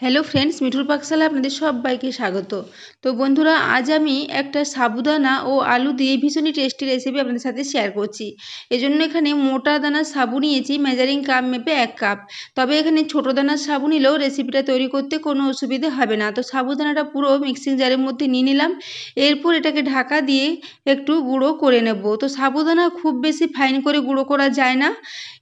Hello friends মিঠুর পাকশালা আপনাদের সবাইকে স্বাগত। তো বন্ধুরা, আজ আমি একটা সাবুদানা ও আলু দিয়ে ভীষণই টেস্টি রেসিপি আপনাদের সাথে শেয়ার করছি। এজন্য এখানে মোটা দানার সাবু নিয়েছি মেজারিং কাপ মেপে এক কাপ তবে এখানে ছোটো দানার সাবু নিলেও রেসিপিটা তৈরি করতে কোনো অসুবিধে হবে না। তো সাবুদানাটা পুরো মিক্সিং জারের মধ্যে নিয়ে নিলাম। এরপর এটাকে ঢাকা দিয়ে একটু গুঁড়ো করে নেব। তো সাবুদানা খুব বেশি ফাইন করে গুঁড়ো করা যায় না।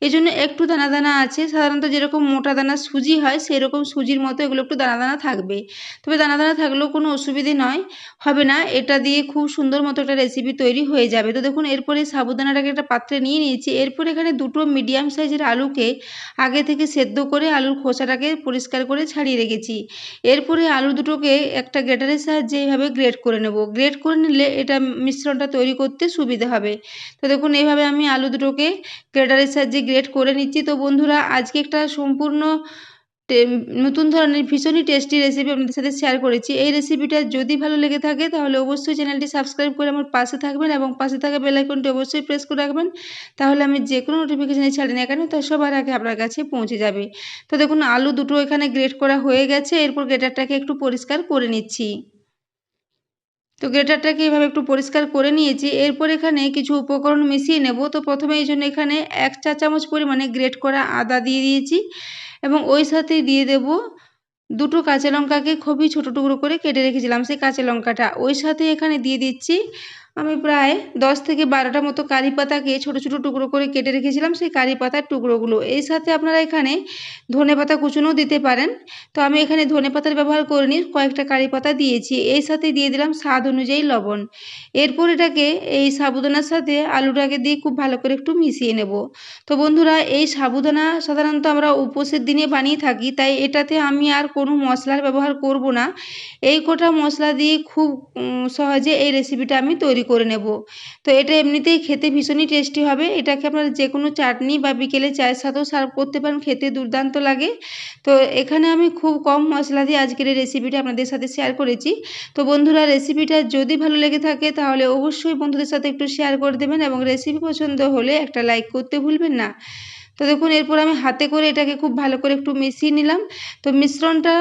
এজন্য একটু দানা দানা আছে। সাধারণত যেরকম মোটা দানা সুজি হয়, সেরকম সুজির মতো এগুলো একটু দানা দানা থাকবে। তবে দানা দানা থাকলেও কোনো অসুবিধে নয়। হবে না, এটা দিয়ে খুব সুন্দর মতো একটা রেসিপি তৈরি হয়ে যাবে। তো দেখুন, এরপরে সাবুদানাটাকে একটা পাত্রে নিয়ে নিয়েছি। এরপর এখানে দুটো মিডিয়াম সাইজের আলুকে আগে থেকে সেদ্ধ করে আলুর খোসাটাকে পরিষ্কার করে ছাড়িয়ে রেখেছি। এরপরে আলু দুটোকে একটা গ্রেটারের সাহায্যে এইভাবে গ্রেট করে নেব। গ্রেট করে নিলে এটা মিশ্রণটা তৈরি করতে সুবিধা হবে। তো দেখুন, এইভাবে আমি আলু দুটোকে গ্রেটারের সাহায্যে গ্রেট করে নিচ্ছি। তো বন্ধুরা, আজকে একটা সম্পূর্ণ নতুন ধরনের ভীষণই টেস্টি রেসিপি আপনাদের সাথে শেয়ার করেছি। এই রেসিপিটা যদি ভালো লেগে থাকে, তাহলে অবশ্যই চ্যানেলটি সাবস্ক্রাইব করে আমার পাশে থাকবেন এবং পাশে থাকা বেলাইকনটি অবশ্যই প্রেস করে রাখবেন। তাহলে আমি যে কোনো নোটিফিকেশানে ছাড়ি না কেন, তা সবার আগে আপনার কাছে পৌঁছে যাবে। তো দেখুন, আলু দুটো এখানে গ্রেট করা হয়ে গেছে, এরপর গ্রেটারটাকে একটু পরিষ্কার করে নিচ্ছি। তো গ্রেটারটাকে এভাবে একটু পরিষ্কার করে নিয়েছি। এরপর এখানে কিছু উপকরণ মিশিয়ে নেব। তো প্রথমে এই জন্য এখানে এক চা চামচ পরিমাণে গ্রেট করা আদা দিয়ে দিয়েছি। এবং ওই সাথে দিয়ে দেব দুটো কাঁচা লঙ্কাকে খুবই ছোটো টুকরো করে কেটে রেখেছিলাম, সেই কাঁচা লঙ্কাটা। ওই সাথে এখানে দিয়ে দিচ্ছি আমি প্রায় দশ থেকে বারোটা মতো কারি পাতাকে ছোটো ছোটো টুকরো করে কেটে রেখেছিলাম সেই কারি পাতার টুকরোগুলো। এই সাথে আপনারা এখানে ধনে পাতা কুচুনোও দিতে পারেন। তো আমি এখানে ধনে পাতার ব্যবহার করিনি, কয়েকটা কারি পাতা দিয়েছি। এই সাথে দিয়ে দিলাম স্বাদ অনুযায়ী লবণ। এরপর এটাকে এই সাবুদানার সাথে আলুটাকে দিয়ে খুব ভালো করে একটু মিশিয়ে নেব। তো বন্ধুরা, এই সাবুদানা সাধারণত আমরা উপোসের দিনে বানিয়ে থাকি, তাই এটাতে আমি আর কোনো মশলার ব্যবহার করব না। এই কটা মশলা দিয়ে খুব সহজে এই রেসিপিটা আমি তৈরি করে নেব। তো এটা এমনিতেই খেতে ভীষণই টেস্টি হবে। এটাকে আপনারা যে কোনো চাটনি বা বিকেলে চায়ের সাথেও সার্ভ করতে পারেন, খেতে দুর্দান্ত লাগে। তো এখানে আমি খুব কম মশলা দিয়ে আজকের এই রেসিপিটা আপনাদের সাথে শেয়ার করেছি। তো বন্ধুরা রেসিপিটা যদি ভালো লেগে থাকে, তাহলে অবশ্যই বন্ধুদের সাথে একটু শেয়ার করে দেবেন এবং রেসিপি পছন্দ হলে একটা লাইক করতে ভুলবেন না। তো দেখুন, এরপর আমি হাতে করে এটাকে খুব ভালো করে একটু মিশিয়ে নিলাম। তো মিশ্রণটা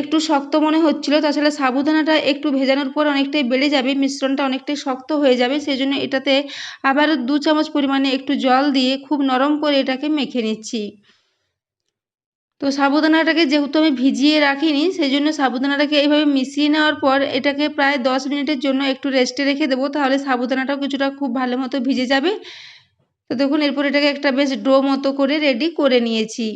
একটু শক্ত মনে হচ্ছিল, তাছাড়া সাবুদানাটা একটু ভেজানোর পর অনেকটাই বেড়ে যাবে, মিশ্রণটা অনেকটাই শক্ত হয়ে যাবে সেই জন্য এটাতে আবার দু চামচ পরিমাণে একটু জল দিয়ে খুব নরম করে এটাকে মেখে নিচ্ছি। তো সাবুদানাটাকে যেহেতু আমি ভিজিয়ে রাখিনি সেই জন্য সাবুদানাটাকে এইভাবে মিশিয়ে নেওয়ার পর এটাকে প্রায় দশ মিনিটের জন্য একটু রেস্টে রেখে দেবো, তাহলে সাবুদানাটাও কিছুটা খুব ভালো মতো ভিজে যাবে। তো দেখুন এরপর এটাকে একটা বেশ ডো মতো করে রেডি করে নিয়েছি।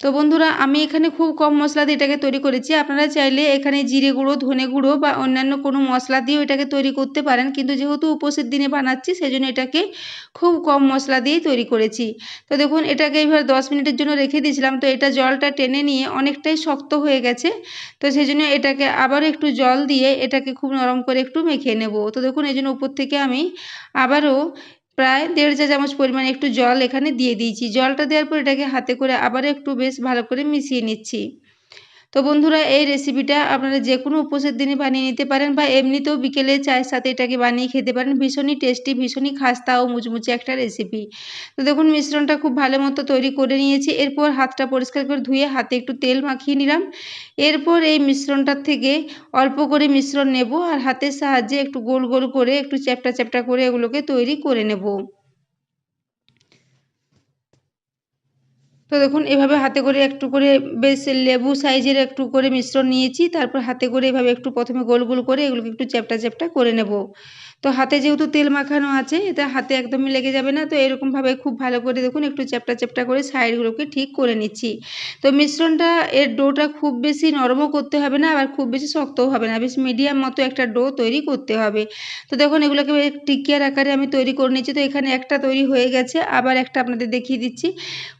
তো বন্ধুরা, আমি এখানে খুব কম মশলা দিয়ে এটাকে তৈরি করেছি। আপনারা চাইলে এখানে জিরে গুঁড়ো, ধনে গুঁড়ো বা অন্যান্য কোনো মশলা দিয়েও এটাকে তৈরি করতে পারেন। কিন্তু যেহেতু উপোসের দিনে বানাচ্ছি সেই জন্য এটাকে খুব কম মশলা দিয়েই তৈরি করেছি। তো দেখুন, এটাকে এইভাবে দশ মিনিটের জন্য রেখে দিয়েছিলাম। তো এটা জলটা টেনে নিয়ে অনেকটাই শক্ত হয়ে গেছে। তো সেই জন্য এটাকে আবারও একটু জল দিয়ে এটাকে খুব নরম করে একটু মেখে নেব। তো দেখুন, এই জন্য উপর থেকে আমি আবারও প্রায় দেড় চা চামচ পরিমাণ একটু জল এখানে দিয়ে দিয়েছি। জলটা দেওয়ার পর এটাকে হাতে করে আবার একটু বেশ ভালো করে মিশিয়ে নিচ্ছি। তো বন্ধুরা, এই রেসিপিটা আপনারা যে কোনো উপোসের দিনে বানিয়ে নিতে পারেন বা এমনিতেও বিকেলে চায়ের সাথে এটাকে বানিয়ে খেতে পারেন। ভীষণই টেস্টি ভীষণই খাস্তা ও মুচমুচে একটা রেসিপি তো দেখুন, মিশ্রণটা খুব ভালো মতো তৈরি করে নিয়েছি। এরপর হাতটা পরিষ্কার করে ধুয়ে হাতে একটু তেল মাখিয়ে নিলাম। এরপর এই মিশ্রণটার থেকে অল্প করে মিশ্রণ নেব আর হাতের সাহায্যে একটু গোল গোল করে একটু চ্যাপটা চ্যাপটা করে এগুলোকে তৈরি করে নেব। তো দেখুন, এভাবে হাতে করে একটু করে বেশ লেবু সাইজের একটু করে মিশ্রণ নিয়েছি, তারপর হাতে করে এভাবে একটু প্রথমে গোল গোল করে এগুলোকে একটু চ্যাপটা চ্যাপটা করে নেব। তো হাতে যেহেতু তেল মাখানো আছে, এটা হাতে একদমই লেগে যাবে না। তো এরকমভাবে খুব ভালো করে দেখুন, একটু চ্যাপটা চ্যাপটা করে সাইডগুলোকে ঠিক করে নিচ্ছি। তো মিশ্রণটা, এর ডোটা খুব বেশি নরমও করতে হবে না, আবার খুব বেশি শক্তও হবে না। বেশ মিডিয়াম মতো একটা ডো তৈরি করতে হবে। তো দেখুন, এগুলোকে টিকিয়ার আকারে আমি তৈরি করে নিচ্ছি। তো এখানে একটা তৈরি হয়ে গেছে, আবার একটা আপনাদের দেখিয়ে দিচ্ছি।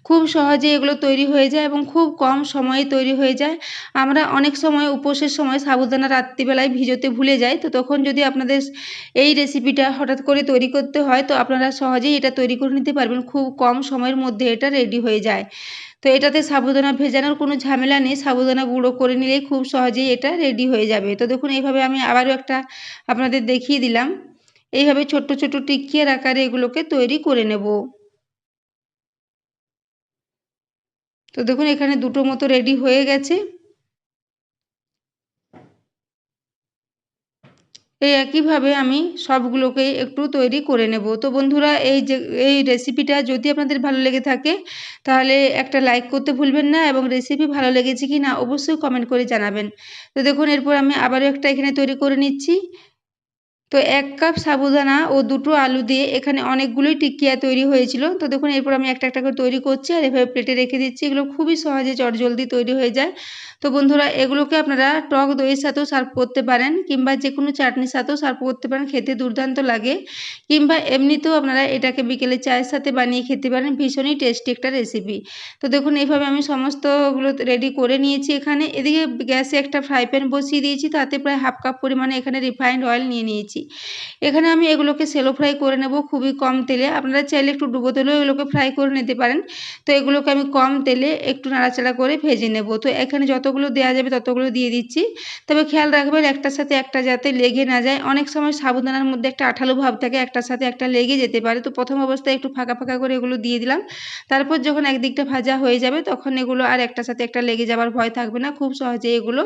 খুব সহজে এগুলো তৈরি হয়ে যায় এবং খুব কম সময়ে তৈরি হয়ে যায়। আমরা অনেক সময় উপোসের সময় সাবুদানা রাত্রিবেলায় ভিজোতে ভুলে যাই। তো তখন যদি আপনাদের এই রেসিপিটা হঠাৎ করে তৈরি করতে হয়, তো আপনারা সহজেই এটা তৈরি করে নিতে পারবেন। খুব কম সময়ের মধ্যে এটা রেডি হয়ে যায়। তো এটাতে সাবুদানা ভেজানোর কোনো ঝামেলা নেই। সাবুদানা গুঁড়ো করে নিলেই খুব সহজেই এটা রেডি হয়ে যাবে। তো দেখুন, এইভাবে আমি আবারও একটা আপনাদের দেখিয়ে দিলাম। এইভাবে ছোট্ট ছোট্ট টিকিয়ার আকারে এগুলোকে তৈরি করে নেব। তো দেখুন, এখানে দুটো মতো রেডি হয়ে গেছে। এই একইভাবে আমি সবগুলোকেই একটু তৈরি করে নেব। তো বন্ধুরা, এই যে, এই রেসিপিটা যদি আপনাদের ভালো লেগে থাকে, তাহলে একটা লাইক করতে ভুলবেন না এবং রেসিপি ভালো লেগেছে কি না অবশ্যই কমেন্ট করে জানাবেন। তো দেখুন, এরপর আমি আবারও একটা এখানে তৈরি করে নিচ্ছি। তো এক কাপ সাবুদানা ও দুটো আলু দিয়ে এখানে অনেকগুলোই টিকিয়া তৈরি হয়েছিল। তো দেখুন, এরপর আমি একটা একটা করে তৈরি করছি আর এভাবে প্লেটে রেখে দিচ্ছি। এগুলো খুবই সহজে চটজলদি তৈরি হয়ে যায়। তো বন্ধুরা, এগুলোকে আপনারা টক দইয়ের সাথেও সার্ভ করতে পারেন কিংবা যে কোনো চাটনির সাথেও সার্ভ করতে পারেন। খেতে দুর্দান্ত লাগে। কিংবা এমনিতেও আপনারা এটাকে বিকেলে চায়ের সাথে বানিয়ে খেতে পারেন। ভীষণই টেস্টি একটা রেসিপি। তো দেখুন, এইভাবে আমি সমস্তগুলো রেডি করে নিয়েছি এখানে। এদিকে গ্যাসে একটা ফ্রাই প্যান বসিয়ে দিয়েছি। তাতে প্রায় হাফ কাপ পরিমাণে এখানে রিফাইন্ড অয়েল নিয়ে নিয়েছি। এখানে আমি এগুলোকে সেলো ফ্রাই করে নেব খুবই কম তেলে। আপনারা চাইলে একটু ডুবো তেলেও এগুলোকে ফ্রাই করে নিতে পারেন। তো এগুলোকে আমি কম তেলে একটু নাড়াচাড়া করে ভেজে নেব। তো এখানে যতগুলো দেওয়া যাবে ততগুলো দিয়ে দিচ্ছি। তবে খেয়াল রাখবেন একটার সাথে একটা যাতে লেগে না যায়। অনেক সময় সাবুদানার মধ্যে একটা আঠালো ভাব থাকে, একটার সাথে একটা লেগে যেতে পারে। তো প্রথম অবস্থায় একটু ফাঁকা ফাঁকা করে এগুলো দিয়ে দিলাম। তারপর যখন একদিকটা ভাজা হয়ে যাবে তখন এগুলো আর একটার সাথে একটা লেগে যাওয়ার ভয় থাকবে না। খুব সহজে এগুলো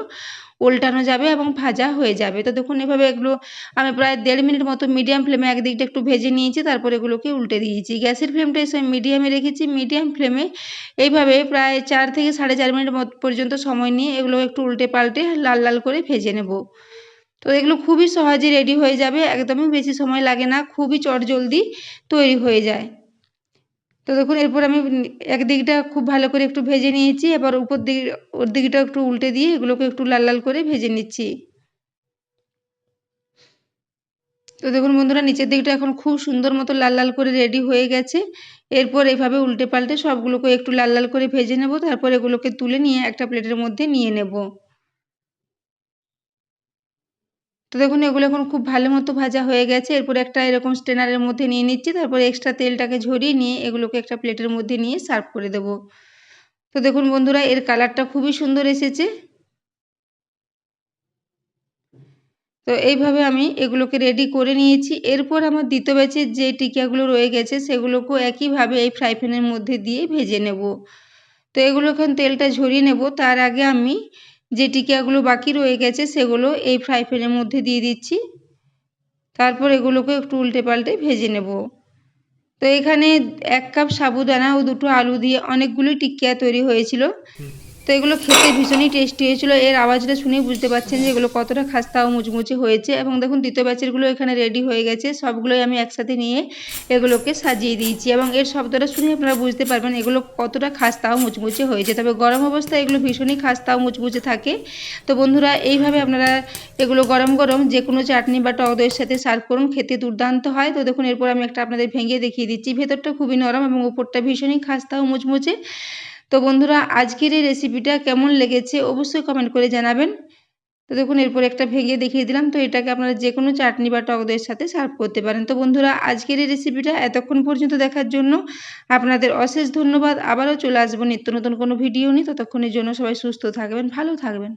উল্টানো যাবে এবং ভাজা হয়ে যাবে। তো দেখুন, এভাবে এগুলো আমি প্রায় দেড় মিনিট মতো মিডিয়াম ফ্লেমে একদিকটা একটু ভেজে নিয়েছি, তারপর এগুলোকে উল্টে দিয়েছি। গ্যাসের ফ্লেমটা এসে মিডিয়ামে রেখেছি। মিডিয়াম ফ্লেমে এইভাবে প্রায় চার থেকে সাড়ে চার মিনিট পর্যন্ত সময় নিয়ে এগুলো একটু উল্টে পাল্টে লাল লাল করে ভেজে নেব। তো এগুলো খুবই সহজে রেডি হয়ে যাবে, একদমই বেশি সময় লাগে না, খুবই চটজলদি তৈরি হয়ে যায়। তো দেখুন, এরপর আমি একদিকটা খুব ভালো করে একটু ভেজে নিয়েছি, এবার উপর দিক, ওর দিকটা একটু উল্টে দিয়ে এগুলোকে একটু লাল লাল করে ভেজে নিচ্ছি। তো দেখুন বন্ধুরা, নিচের দিকটা এখন খুব সুন্দর মতো লাল লাল করে রেডি হয়ে গেছে। এরপর এইভাবে উল্টে পাল্টে সবগুলোকে একটু লাল লাল করে ভেজে নেব, তারপর এগুলোকে তুলে নিয়ে একটা প্লেটের মধ্যে নিয়ে নেব। তো দেখুন, এগুলো এখন খুব ভালো মতো ভাজা হয়ে গেছে। এরপর একটা এরকম স্টেনারের মধ্যে নিয়ে নিচ্ছি। তারপর এক্সট্রা তেলটাকে ঝরিয়ে নিয়ে এগুলোকে একটা প্লেটের মধ্যে নিয়ে সার্ভ করে দেব। তো দেখুন বন্ধুরা, এর কালারটা খুবই সুন্দর এসেছে। তো এইভাবে আমি এগুলোকে রেডি করে নিয়েছি। এরপর আমার দ্বিতীয় ব্যাচের যে টিকিয়াগুলো রয়ে গেছে, সেগুলোকেও একইভাবে এই ফ্রাই প্যানের মধ্যে দিয়ে ভেজে নেব। তো এগুলো এখন তেলটা ঝরিয়ে নেব। তার আগে আমি যে টিকিয়াগুলো বাকি রয়ে গেছে সেগুলো এই ফ্রাই প্যানের মধ্যে দিয়ে দিচ্ছি। তারপর এগুলোকে একটু উল্টে পাল্টে ভেজে নেব। তো এখানে এক কাপ সাবুদানা ও দুটো আলু দিয়ে অনেকগুলো টিকিয়া তৈরি হয়েছিল। তো এগুলো খেতে ভীষণই টেস্টি হয়েছিল। এর আওয়াজটা শুনেই বুঝতে পারছেন যে এগুলো কতটা খাস্তা ও মুচমুচে হয়েছে এবং দেখুন দ্বিতীয় ব্যাচেরগুলো এখানে রেডি হয়ে গেছে। সবগুলোই আমি একসাথে নিয়ে এগুলোকে সাজিয়ে দিয়েছি এবং এর শব্দটা শুনে আপনারা বুঝতে পারবেন এগুলো কতটা খাস্তা ও মুচমুচে হয়েছে। তবে গরম অবস্থায় এগুলো ভীষণই খাস্তা ও মুচমুচে থাকে। তো বন্ধুরা, এইভাবে আপনারা এগুলো গরম গরম যে কোনো চাটনি বা টক দইয়ের সাথে সার্ভ করুন, খেতে দুর্দান্ত হয়। তো দেখুন, এরপর আমি একটা আপনাদের ভেঙে দেখিয়ে দিচ্ছি। ভেতরটা খুবই নরম এবং উপরটা ভীষণই খাস্তা ও মুচমুচে। তো বন্ধুরা, আজকের এই রেসিপিটা কেমন লেগেছে অবশ্যই কমেন্ট করে জানাবেন। তো দেখুন, এরপর একটা ভেঙে দেখিয়ে দিলাম। তো এটাকে আপনারা যে কোনো চাটনি বা টক দইয়ের সাথে সার্ভ করতে পারেন। তো বন্ধুরা, আজকের এই রেসিপিটা এতক্ষণ পর্যন্ত দেখার জন্য আপনাদের অশেষ ধন্যবাদ। আবারও চলে আসব নিত্য নতুন কোনো ভিডিও নিয়ে। ততক্ষণের জন্য সবাই সুস্থ থাকবেন, ভালো থাকবেন।